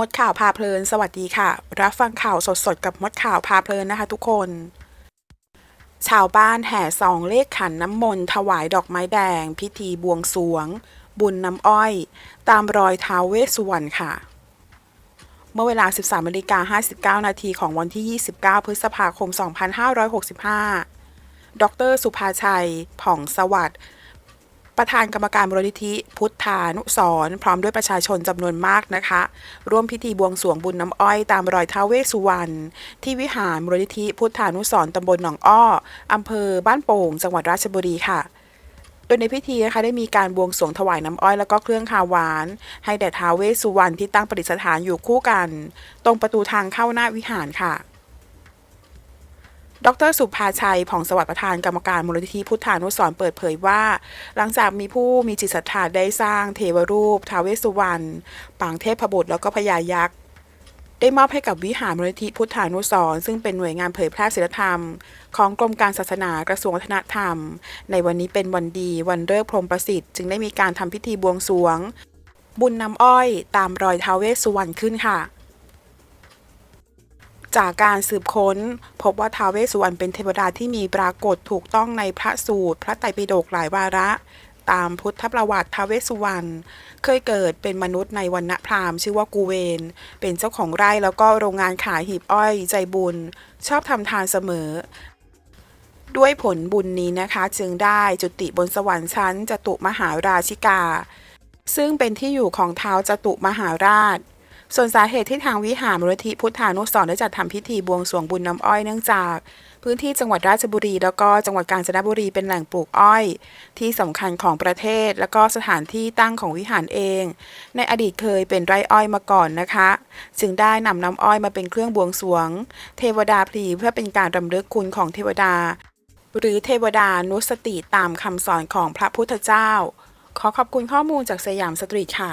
มดข่าวพาเพลิน สวัสดีค่ะ รับฟังข่าวสดๆ กับมดข่าวพาเพลินนะคะทุกคน ชาวบ้านแห่ซองเลขขันน้ำมนต์ถวายดอกไม้แดง พิธีบวงสวง บุญน้ำอ้อย ตามรอยท้าวเวสสุวรรณค่ะ เมื่อเวลา 13นาฬิกา59 นาทีของวันที่ 29 พฤษภาคม 2565 ดร สุภาชัย ผ่องสวัสดิ์ ประธานกรรมการมูลนิธิ พุทธานุสรพร้อมด้วยประชาชนจำนวนมากนะคะ ร่วมพิธีบวงสรวงบุญน้ำอ้อยตามรอยท้าเวสุวรรณที่วิหารมูลนิธิ พุทธานุสรตำบลหนองอ้ออำเภอบ้านโป่ง จังหวัดราชบุรีค่ะโดยในพิธีนะคะได้มีการบวงสรวงถวายน้ำอ้อยแล้วก็เครื่องคาวหวาน ให้แด่ท้าเวสสุวรรณที่ตั้งประดิษฐานอยู่คู่กัน ตรงประตูทางเข้าหน้าวิหารค่ะ ดรสุภาชัยผ่องสวัสดิ์ประธานกรรมการมูลนิธิพุทธานุสร์เปิดเผยว่า หลังจากมีผู้มีจิตศรัทธาได้สร้างเทวรูปท้าวเวสสุวรรณปางเทพบุตรแล้วก็พญายักษ์ได้มอบให้กับวิหารมูลนิธิพุทธานุสร์ซึ่งเป็นหน่วยงานเผยแพร่ศีลธรรม ของกรมการศาสนากระทรวงวัฒนธรรม ในวันนี้เป็นวันดีวันเลิกพรหมประสิทธิ์จึงได้มีการทำพิธีบวงสรวง บุญนำอ้อยตามรอยท้าวเวสสุวรรณขึ้นค่ะ จากการสืบค้น พบว่าท้าวเวสสุวรรณเป็นเทวดาที่มีปรากฏถูกต้องในพระสูตร พระไตรปิฎกหลายวาระ ตามพุทธประวัติท้าวเวสสุวรรณเคยเกิดเป็นมนุษย์ในวันณพราหมณ์ชื่อว่ากูเวน เป็นเจ้าของไร่แล้วก็โรงงานขายหีบอ้อยใจบุญ ชอบทำทานเสมอด้วยผลบุญนี้นะคะจึงได้จุติบนสวรรค์ชั้นจตุมหาราชิกา ซึ่งเป็นที่อยู่ของเท้าวจตุมหาราช ส่วนสาเหตุที่ทางวิหารมูลนิธิพุทธานุสรได้จัดทำพิธีบวงสรวงบุญน้ำอ้อยเนื่องจาก พื้นที่จังหวัดราชบุรี แล้วก็จังหวัดกาญจนบุรีเป็นแหล่งปลูกอ้อย ที่สำคัญของประเทศ แล้วก็สถานที่ตั้งของวิหารเอง ในอดีตเคยเป็นไร่อ้อยมาก่อนนะคะ จึงได้นำน้ำอ้อยมาเป็นเครื่องบวงสรวง เทวดาพลีเพื่อเป็นการรำลึกคุณของเทวดา หรือเทวดานุสติตามคำสอนของพระพุทธเจ้า ขอขอบคุณข้อมูลจากสยามสตรีทค่ะ